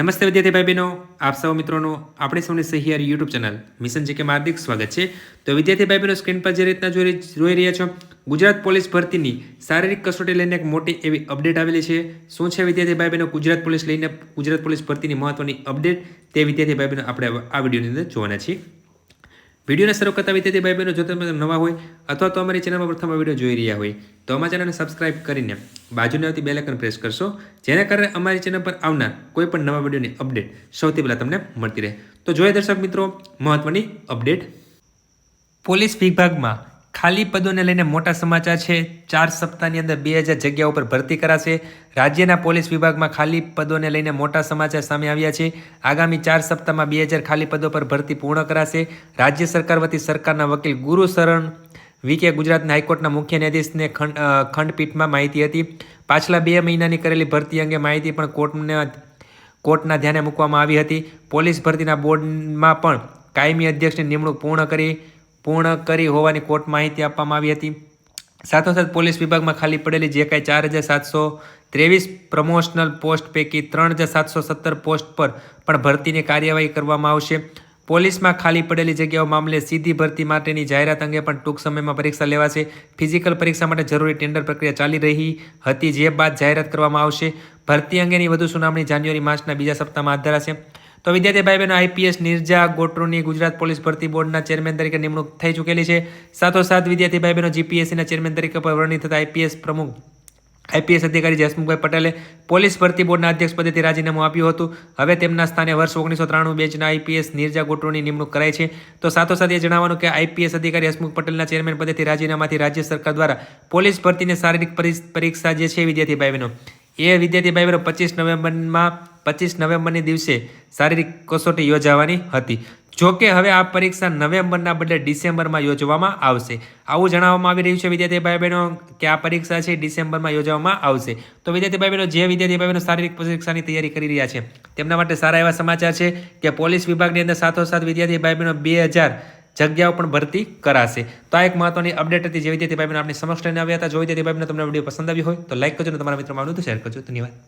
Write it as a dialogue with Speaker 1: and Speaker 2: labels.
Speaker 1: નમસ્તે વિદ્યાર્થી ભાઈ બહેનો આપ સૌ મિત્રોનું, આપણી સૌની સહિયારી યુટ્યુબ ચેનલ મિશન જે કે હાર્દિક સ્વાગત છે. તો વિદ્યાર્થી ભાઈ બહેનો સ્ક્રીન પર જે રીતના જોઈ જોઈ રહ્યા છો, ગુજરાત પોલીસ ભરતીની શારીરિક કસોટી લઈને એક મોટી એવી અપડેટ આવેલી છે. શું છે વિદ્યાર્થી ભાઈ બહેનો ગુજરાત પોલીસ લઈને ગુજરાત પોલીસ ભરતીની મહત્વની અપડેટ? તે વિદ્યાર્થી ભાઈ બહેનો આપણે આ વિડીયોની અંદર જોવાના છીએ. વિડીયોને શરૂ કરતા વિદ્યાર્થી ભાઈ બહેનો જો તમે નવા હોય અથવા તો અમારી ચેનલમાં પ્રથમ વીડિયો જોઈ રહ્યા હોય, તો અમારા ચેનલને સબસ્ક્રાઇબ કરીને બાજુને આવતી આઇકન પ્રેસ કરશો, જેના કારણે અમારી ચેનલ પર આવનાર કોઈ પણ નવા વિડીયોની અપડેટ સૌથી પહેલાં તમને મળતી રહે. તો જોઈએ દર્શક મિત્રો મહત્ત્વની અપડેટ પોલીસ વિભાગમાં ખાલી પદોને લઈને મોટા સમાચાર છે. ચાર સપ્તાહની અંદર બે હજાર જગ્યાઓ ઉપર ભરતી કરાશે. રાજ્યના પોલીસ વિભાગમાં ખાલી પદોને લઈને મોટા સમાચાર સામે આવ્યા છે. આગામી ચાર સપ્તાહમાં બે હજાર ખાલી પદો પર ભરતી પૂર્ણ કરાશે. રાજ્ય સરકાર વતી સરકારના વકીલ ગુરુ શરણ વીકે ગુજરાતના હાઈકોર્ટના મુખ્ય ન્યાયાધીશને ખંડ ખંડપીઠમાં માહિતી હતી. પાછલા બે મહિનાની કરેલી ભરતી અંગે માહિતી પણ કોર્ટને, કોર્ટના ધ્યાને મૂકવામાં આવી હતી. પોલીસ ભરતીના બોર્ડમાં પણ કાયમી અધ્યક્ષની નિમણૂક પૂર્ણ કરી. પૂર્ણ કરી હોવાની કોર્ટ માહિતી આપવામાં આવી હતી. સાથોસાથ પોલીસ વિભાગમાં ખાલી પડેલી જે કાંઈ ચાર હજાર સાતસો ત્રેવીસ પ્રમોશનલ પોસ્ટ પૈકી ત્રણ હજાર સાતસો સત્તર પોસ્ટ પર પણ ભરતીની કાર્યવાહી કરવામાં આવશે. પોલીસમાં ખાલી પડેલી જગ્યાઓ મામલે સીધી ભરતી માટેની જાહેરાત અંગે પણ ટૂંક સમયમાં પરીક્ષા લેવાશે. ફિઝિકલ પરીક્ષા માટે જરૂરી ટેન્ડર પ્રક્રિયા ચાલી રહી હતી જે બાદ જાહેરાત કરવામાં આવશે. ભરતી અંગેની વધુ સુનાવણી જાન્યુઆરી માસના બીજા સપ્તાહમાં હાથ ધરાશે. તો વિદ્યાર્થી ભાઈ બહેનો આઈપીએસ, નિર્જા, ગોટરોની, ગુજરાત પોલીસ ભરતી બોર્ડના ચેરમેન તરીકે નિમણૂક થઈ ચૂકેલી છે. સાથોસાથ વિદ્યાર્થી ભાઈ બહેનો જીપીએસસીના ચેરમેન તરીકે પણ વર્ણિત થતા આઈપીએસ પ્રમુખ, આઈપીએસ અધિકારી જસમુખભાઈ પટેલે પોલીસ ભરતી બોર્ડના અધ્યક્ષ પદેથી રાજીનામું આપ્યું હતું. હવે તેમના સ્થાને વર્ષ ઓગણીસો ત્રાણું બેચના આઈપીએસ નિર્જા ગોટરોની નિમણૂક કરાઈ છે. તો સાથોસાથ એ જણાવવાનું કે આઈપીએસ અધિકારી હસમુખ પટેલના ચેરમેન પદેથી રાજીનામાથી રાજ્ય સરકાર દ્વારા પોલીસ ભરતીની શારીરિક પરી- પરીક્ષા જે છે વિદ્યાર્થી ભાઈ બહેનો એ વિદ્યાર્થી ભાઈ બહેનો પચીસ નવેમ્બરમાં, પચીસ નવેમ્બરની દિવસે શારીરિક કસોટી યોજાવાની હતી. જો કે હવે આ પરીક્ષા નવેમ્બરના બદલે ડિસેમ્બરમાં યોજવામાં આવશે. આવું જણાવવામાં આવી રહ્યું છે વિદ્યાર્થી ભાઈ બહેનો કે આ પરીક્ષા છે ડિસેમ્બરમાં યોજવામાં આવશે. તો વિદ્યાર્થી ભાઈ બહેનો જે વિદ્યાર્થી ભાઈ બહેનો શારીરિક પરીક્ષાની તૈયારી કરી રહ્યા છે, તેમના માટે સારા એવા સમાચાર છે કે પોલીસ વિભાગની અંદર સાથોસાથ વિદ્યાર્થી ભાઈ બહેનો બે હજાર જગ્યાઓ પણ ભરતી કરાશે. તો આ એક મહત્વની અપડેટ હતી જે વિદ્યાર્થી ભાઈ બહેનો આપણી સમક્ષ લઈને આવ્યા હતા. જો વિદ્યાર્થી ભાઈ તમને વીડિયો પસંદ આવ્યો હોય તો લાઈક કરજો અને તમારા મિત્રોમાં આવ્યું તો શેર કરજો. ધન્યવાદ.